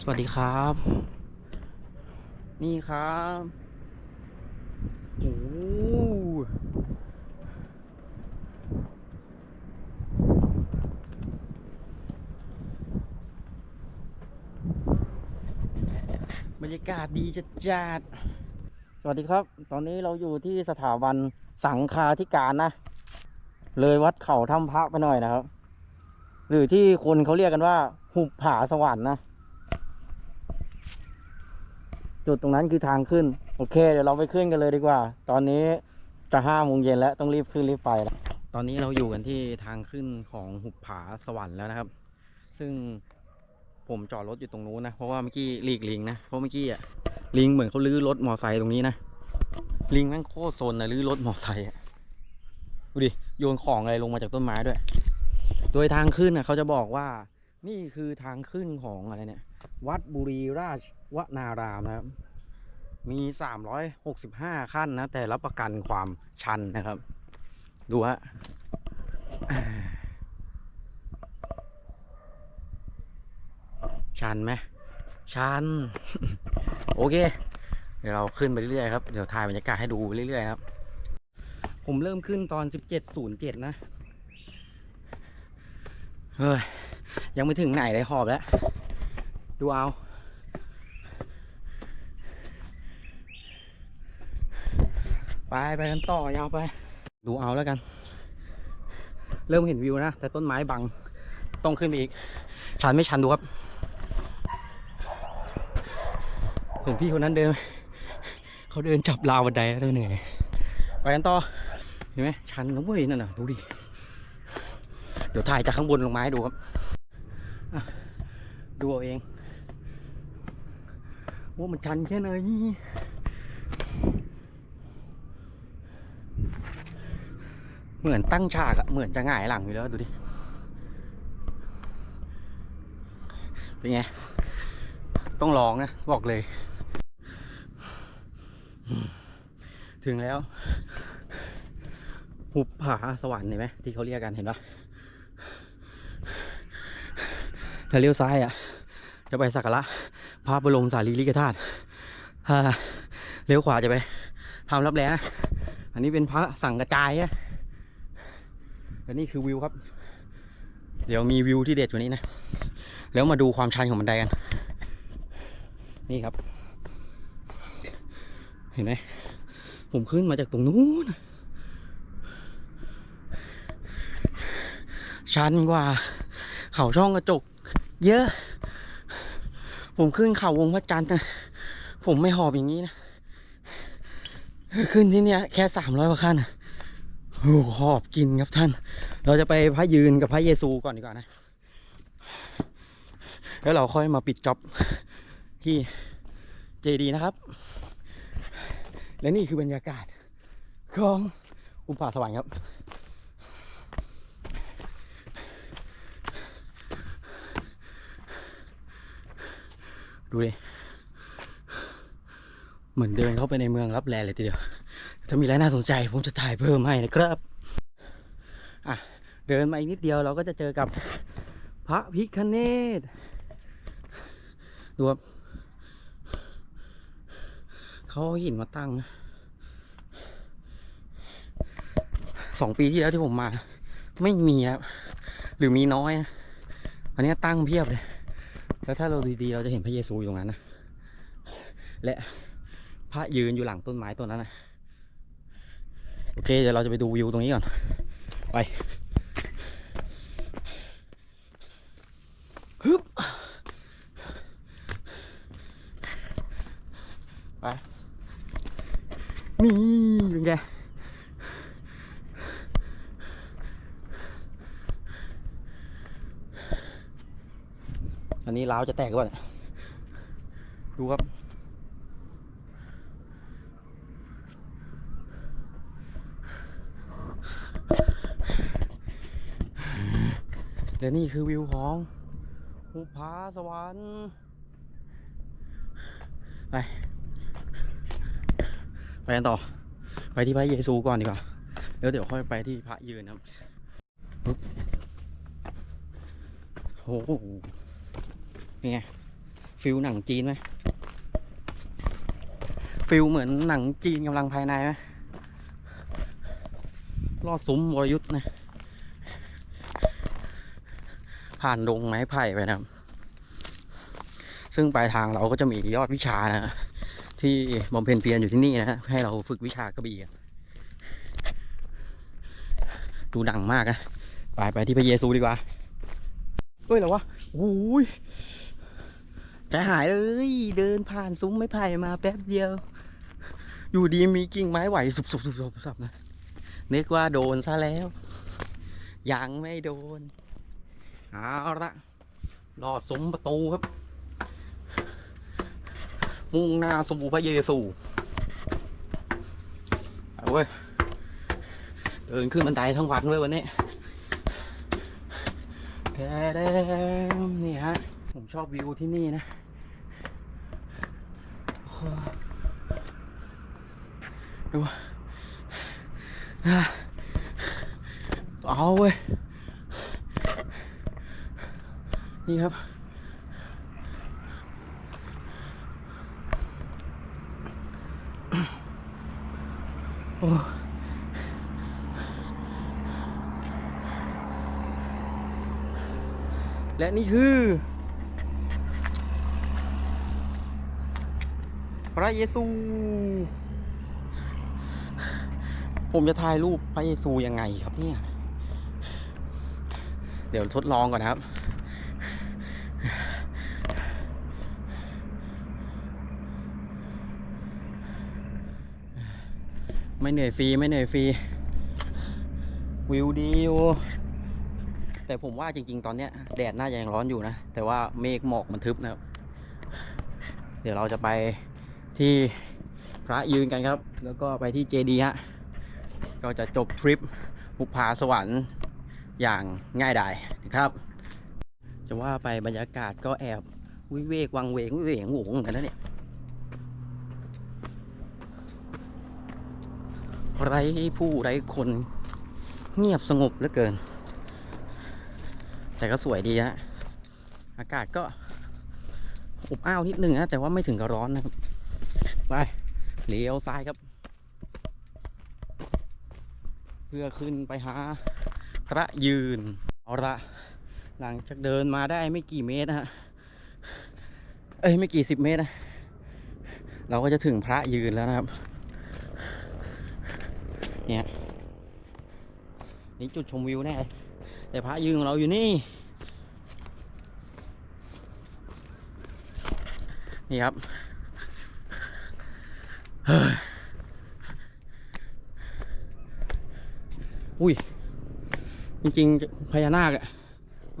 สวัสดีครับ นี่ครับโอ้บรรยากาศดีจัดจัดสวัสดีครับ ตอนนี้เราอยู่ที่สถาบันสังฆาธิการนะ เลยวัดเขาถ้ำพระไปหน่อยนะครับ หรือที่คนเขาเรียกกันว่า หุบผาสวรรค์นะ จุดตรงนั้นคือทางขึ้น โอเค เดี๋ยวเราไปขึ้นกันเลยดีกว่า ตอนนี้จะห้าโมงเย็นแล้วต้องรีบขึ้นรีบไป ตอนนี้เราอยู่กันที่ทางขึ้นของหุบผาสวรรค์แล้วนะครับ ซึ่งผมจอดรถอยู่ตรงนู้นนะ เพราะว่าเมื่อกี้ลีกลิงนะ เพราะเมื่อกี้อะลิงเหมือนเขาลื้อรถมอไซค์ตรงนี้นะ ลิงแม่งโคตรโซนนะลื้อรถมอไซค์อะดูดิ โยนของอะไรลงมาจากต้นไม้ด้วย โดยทางขึ้นนะเขาจะบอกว่า นี่คือทางขึ้นของอะไรเนี่ย วัดบุรีราชวนารามนะครับ มี 365 ขั้นนะ แต่รับประกันความชันนะครับ ดูฮะอ่าชันไหมชัน โอเค เดี๋ยวเราขึ้นไปเรื่อยๆครับ เดี๋ยวถ่ายบรรยากาศให้ดูเรื่อยๆครับ ผมเริ่มขึ้นตอน 17.07 นะ เฮ้ย ยังไม่ถึงไหนเลยหอบแล้ว ดูเอา ไปไปกันต่อยาวไป ดูเอาแล้วกัน เริ่มเห็นวิวนะ แต่ต้นไม้บัง ต้องขึ้นไปอีก ชันไม่ชันดูครับ เห็นพี่คนนั้นเดิน เขาเดินจับราวบันไดแล้วเดินเหนื่อย ไปกันต่อ เห็นไหมชันนะเว้ยนั่นน่ะ ดูดิ เดี๋ยวถ่ายจากข้างบนลงมาให้ดูครับ ดูเอาเองว่ามันชันแค่ไหนเหมือนตั้งฉากอะเหมือนจะหงายหลังอยู่แล้วดูดิ เป็นไง ต้องลองนะ บอกเลย ถึงแล้ว หุบผาสวรรค์เห็นไหมที่เขาเรียกกันเห็นปะ ถ้าเลี้ยวซ้ายอะ จะไปสักการะพระบรมสารีริกธาตุถ้าเลี้ยวขวาจะไปทำรับแลนะอันนี้เป็นพระสั่งกระจายอะและนี่คือวิวครับ เดี๋ยวมีวิวที่เด็ดกว่านี้นะ แล้วมาดูความชันของบันไดกัน นี่ครับ เห็นไหม ผมขึ้นมาจากตรงนู้น ชันกว่า เขาช่องกระจก เยอะ ผมขึ้นเขาวงพระจันทร์นะผมไม่หอบอย่างนี้นะ ขึ้นที่เนี้ยแค่สามร้อยกว่าขั้นอะโอ้หหอบกินครับท่าน เราจะไปพระยืนกับพระเยซูก่อนดีกว่านะ แล้วเราค่อยมาปิดจ็อบที่เจดีนะครับ และนี่คือบรรยากาศของอุปาสวรรค์ครับ ดูดิเหมือนเดินเข้าไปในเมืองรับแลเลยทีเดียว ถ้ามีอะไรน่าสนใจผมจะถ่ายเพิ่มให้นะครับอะเดินมาอีกนิดเดียวเราก็จะเจอกับพระพิคเนตดูครับเขาเอาหินมาตั้งนะสองปีที่แล้วที่ผมมา ไม่มีครับหรือมีน้อย อันนี้ตั้งเพียบเลย แล้วถ้าเราดีๆเราจะเห็นพระเยซูอยู่ตรงนั้นนะและพระยืนอยู่หลังต้นไม้ต้นนั้นนะโอเคเดี๋ยวเราจะไปดูวิวตรงนี้ก่อน ไปฮึบไปนี่เป็นไง อันนี้ล้าวจะแตกก่อนดูครับ และนี่คือวิวของภูผาสวรรค์ไป ไปกันต่อ ไปที่พระเยซูก่อนดีกว่าแล้วเดี๋ยวค่อยไปที่พระยืนครับโอ้โห นไงฟิลหนังจีนไหมฟิลเหมือนหนังจีนกำลังภายในไหมลอดซุ้มวรยุทธ์นะ ผ่านดงไม้ไผ่ไปนะครับ ซึ่งปลายทางเราก็จะมียอดวิชานะ ที่บำเพ็ญเพียรอยู่ที่นี่นะฮะให้เราฝึกวิชากระบี่ดูดังมากนะ ไปไปที่พระเยซูดีกว่าเฮ้ยเหรอวะโอ้ย หายเลย เดินผ่านซุ้มไม้ไผ่มาแป๊บเดียว อยู่ดีมีกิ่งไม้ไหวสุบสุบสุบสุบสุบนะนึกว่าโดนซะแล้ว ยังไม่โดนเอาละรอดซุ้มประตูครับ มุ่งหน้าสู่พระเยซูเอาเว้ยเดินขึ้นบันไดทั้งวันเว้ยวันนี้แดมนี่ฮะ ผมชอบวิวที่นี่นะ ดูเอาเว้ย นี่ครับ โอ้และนี่คือ พระเยซู ผมจะถ่ายรูปพระเยซูยังไงครับเนี่ย เดี๋ยวทดลองก่อนครับ ไม่เหนื่อยฟรีไม่เหนื่อยฟรี วิวดีอยู่แต่ผมว่าจริง ๆ ตอนเนี้ยแดดน่าจะยังร้อนอยู่นะ แต่ว่าเมฆหมอกมันทึบนะครับ เดี๋ยวเราจะไป ที่พระยืนกันครับ แล้วก็ไปที่เจดีย์ฮะก็จะจบทริปบุพผาสวรรค์อย่างง่ายดายนะครับ จะว่าไปบรรยากาศก็แอบวิเวกวังเวงวิเวงหวงกันนะเนี่ยไร้ผู้ไร้คนเงียบสงบเหลือเกิน แต่ก็สวยดีฮะอากาศก็อบอ้าวนิดนึงนะแต่ว่าไม่ถึงกับร้อนนะครับ เลี้ยวซ้ายครับ เพื่อขึ้นไปหาพระยืน เอาละหลังจากเดินมาได้ไม่กี่เมตรนะฮะ เอ้ยไม่กี่สิบเมตรนะ เราก็จะถึงพระยืนแล้วนะครับ เนี่ย นี่จุดชมวิวแน่เลยแต่พระยืนของเราอยู่นี่ นี่ครับ อุ้ย จริงๆพญานาค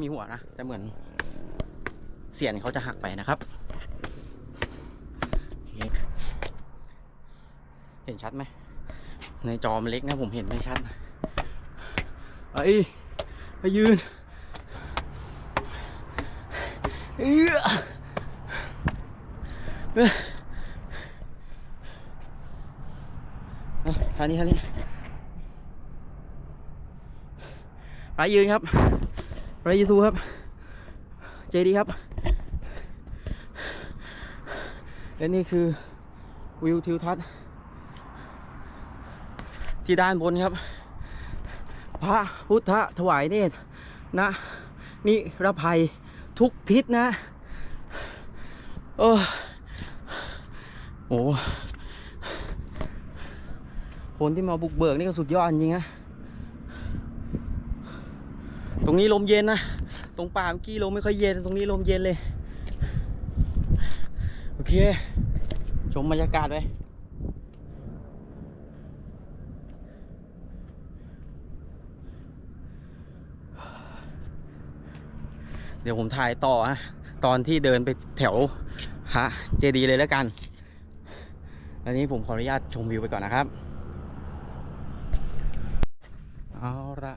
มีหัวนะ แต่เหมือน เสียนเขาจะหักไปนะครับเเห็นชัดไหม ในจอมันเล็กนะผมเห็นไม่ชัดไอ้ไปยืนเอ้อเอ้อเอา ท่านี้ท่านี้ไปยืนครับพระเยซูครับ เจดีย์ครับ และนี่คือวิวทิวทัศน์ที่ด้านบนครับ พระพุทธถวายเนตรนะนิรภัยทุกทิศนะ โอ้โห คนที่มาบุกเบิกนี่ก็สุดยอดจริงนะตรงนี้ลมเย็นนะ ตรงป่าเมื่อกี้ลมไม่ค่อยเย็น ตรงนี้ลมเย็นเลย โอเค ชมบรรยากาศไปเดี๋ยวผมถ่ายต่อฮะ ตอนที่เดินไปแถวฮะเจดีเลยแล้วกัน อันนี้ผมขออนุญาตชมวิวไปก่อนนะครับ เอาละ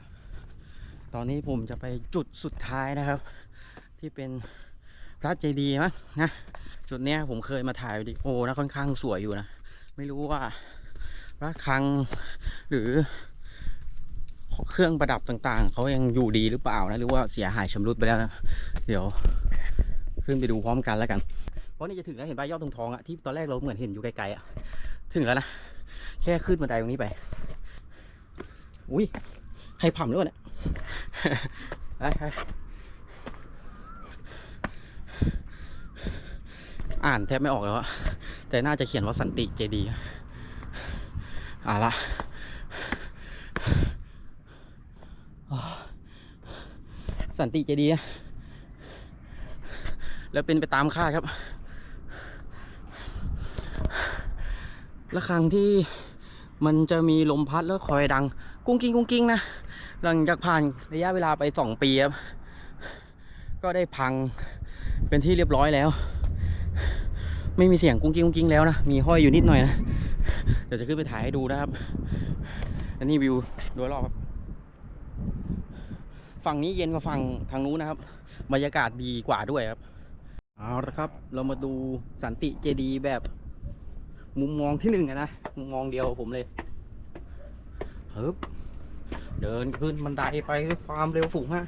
ตอนนี้ผมจะไปจุดสุดท้ายนะครับ ที่เป็นพระเจดีย์มั้งนะจุดเนี้ยผมเคยมาถ่ายวิดีโอนะค่อนข้างสวยอยู่นะ ไม่รู้ว่าพระคลังหรือเครื่องประดับต่างๆ เขายังอยู่ดีหรือเปล่านะ หรือว่าเสียหายชำรุดไปแล้วนะ เดี๋ยวขึ้นไปดูพร้อมกันแล้วกัน เพราะนี่จะถึงแล้วเห็นใบยอดทองทองๆอะที่ตอนแรกเราเหมือนเห็นอยู่ไกลๆอะถึงแล้วนะ แค่ขึ้นบันไดตรงนี้ไป อุ้ย ใครผ่ำหรือเปล่าเนี่ยไปไปอ่านแทบไม่ออกแล้วอะแต่น่าจะเขียนว่าสันติเจดีย์อ่าละสันติเจดีย์แล้วเป็นไปตามคาครับระฆังที่มันจะมีลมพัดแล้วคอยดัง กุ้งกิ้งกุ้งกิ้งนะ หลังจากผ่านระยะเวลาไปสองปีครับ ก็ได้พังเป็นที่เรียบร้อยแล้ว ไม่มีเสียงกุ้งกิ้งกุ้งกิ้งแล้วนะ มีห้อยอยู่นิดหน่อยนะ เดี๋ยวจะขึ้นไปถ่ายให้ดูนะครับ อันนี้วิวโดยรอบครับ ฝั่งนี้เย็นกว่าฝั่งทางนู้นนะครับ บรรยากาศดีกว่าด้วยครับเอาละครับ เรามาดูสันติเจดีแบบมุมมองที่หนึ่งนะ มุมมองเดียวผมเลยเฮึบ เดินขึ้นบันไดไปด้วยความเร็วสูงฮะ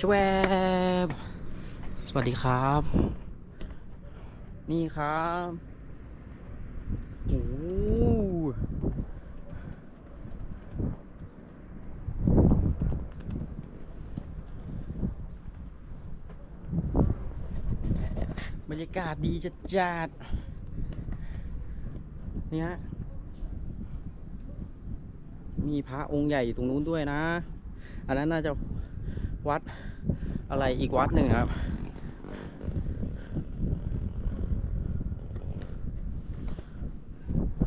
ชวบสวัสดีครับ นี่ครับโอ้โหบรรยากาศดีจัดจัด นี่ฮะ มีพระองค์ใหญ่อยู่ตรงนู้นด้วยนะ อันนั้นน่าจะวัดอะไรอีกวัดหนึ่งครับ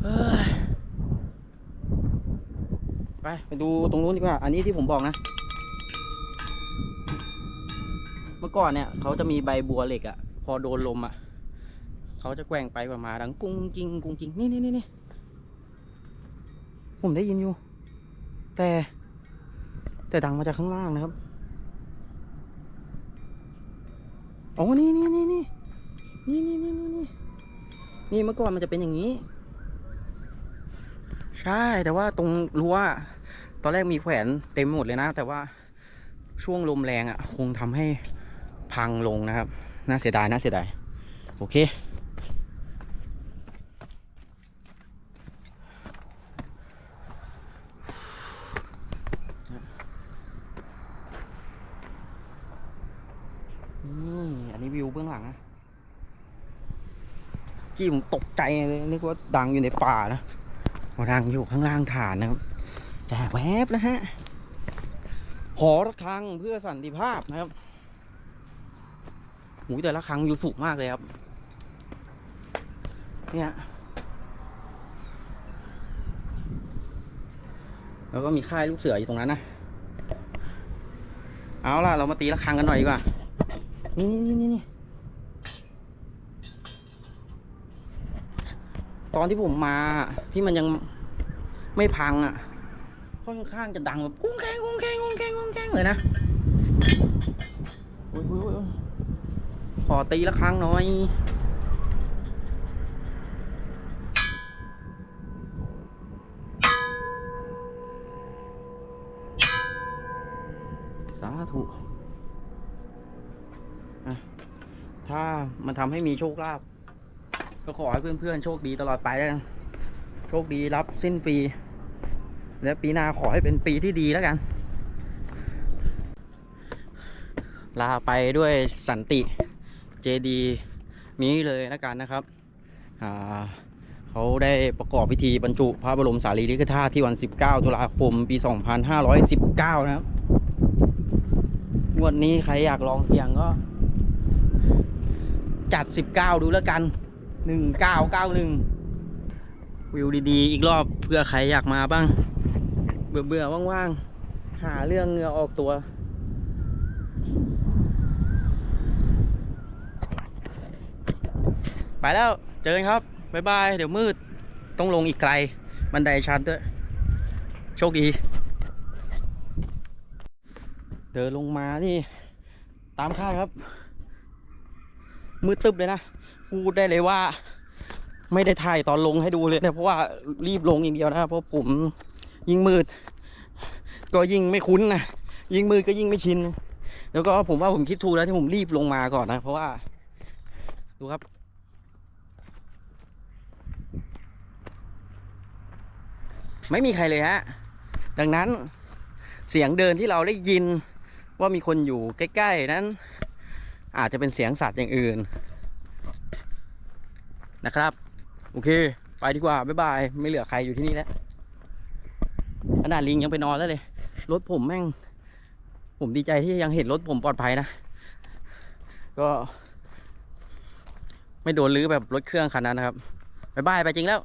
เฮ้ยไปไปดูตรงนู้นดีกว่า อันนี้ที่ผมบอกนะ เมื่อก่อนเนี่ย เขาจะมีใบบัวเหล็กอะพอโดนลมอะ เขาจะแกว่งไปประมาดังกุ้งกิงกุ้งกิงนี่นี่นี่นี่ผมได้ยินอยู่ แต่ แต่ดังมาจากข้างล่างนะครับอ๋อนี่นี่นี่นี่นี่นี่นี่นี่นี่นี่เมื่อก่อนมันจะเป็นอย่างนี้ ใช่แต่ว่าตรงรั้วตอนแรกมีแขวนเต็มหมดเลยนะ แต่ว่าช่วงลมแรงอะ่ะ คงทำให้พังลงนะครับ น่าเสียดายน่าเสียดาย โอเค นี่อันนี้วิวเบื้องหลังนะกี้ผมตกใจเลยนึกว่าดังอยู่ในป่านะมาดังอยู่ข้างล่างฐานนะครับแต่แวบนะฮะหอระฆังเพื่อสันติภาพนะครับหูยแต่ละครังอยู่สูงมากเลยครับ เนี่ยแล้วก็มีค่ายลูกเสืออยู่ตรงนั้นนะ เอาล่ะ เรามาตีระฆังกันหน่อยดีกว่า นี่นี่นี่นี่ตอนที่ผมมาที่มันยังไม่พังอะ ค่อนข้างจะดังแบบกุ้งแกงกุ้งแกงกุ้งแกงกุ้งแกงเลยนะโอ้ยโอ้ยโอ้ยขอตีละครั้งหน่อยสาธุ ถ้ามันทำให้มีโชคลาภก็ขอให้เพื่อนๆโชคดีตลอดไปแล้โชคดีรับสิ้นปี และปีหน้าขอให้เป็นปีที่ดีแล้วกัน ลาไปด้วยสันติเจดีนี้เลยแล้วกันนะครับเขาได้ประกอบพิธีบรรจุพระบรมสารีริกธาตุที่วัน 19 ตุลาคม ปี 2519 นะครับ งวดนี้ใครอยากลองเสี่ยงก็ จัด 19 ดูแล้วกัน 1991 วิวดีๆ อีกรอบเพื่อใครอยากมาบ้างเบื่อเบื่อๆ ว่างๆ หาเรื่องเงือออกตัวไปแล้วเจอกันครับ บ๊ายบาย เดี๋ยวมืด ต้องลงอีกไกล บันไดชันด้วย โชคดี เดินลงมานี่ ตามคาดครับ มืดตึบเลยนะพูดได้เลยว่า ไม่ได้ถ่ายตอนลงให้ดูเลยนะเพราะว่ารีบลงอย่างเดียวนะเพราะผมยิ่งมืด ก็ยิ่งไม่คุ้นนะยิ่งมืดก็ยิ่งไม่ชิน แล้วก็ผมว่าผมคิดถูกแล้วที่ผมรีบลงมาก่อนนะ เพราะว่า ดูครับไม่มีใครเลยฮะ ดังนั้นเสียงเดินที่เราได้ยินว่ามีคนอยู่ใกล้ ๆ นั้น อาจจะเป็นเสียงสัตว์อย่างอื่น นะครับ โอเค ไปดีกว่า บ๊ายบาย ไม่เหลือใครอยู่ที่นี่แล้วขนาดลิงยังไปนอนแล้วเลย รถผมแม่ง ผมดีใจที่ยังเห็นรถผมปลอดภัยนะ ก็ ไม่โดนลื้อแบบรถเครื่องคันนั้นนะครับ บ๊ายบาย ไปจริงแล้ว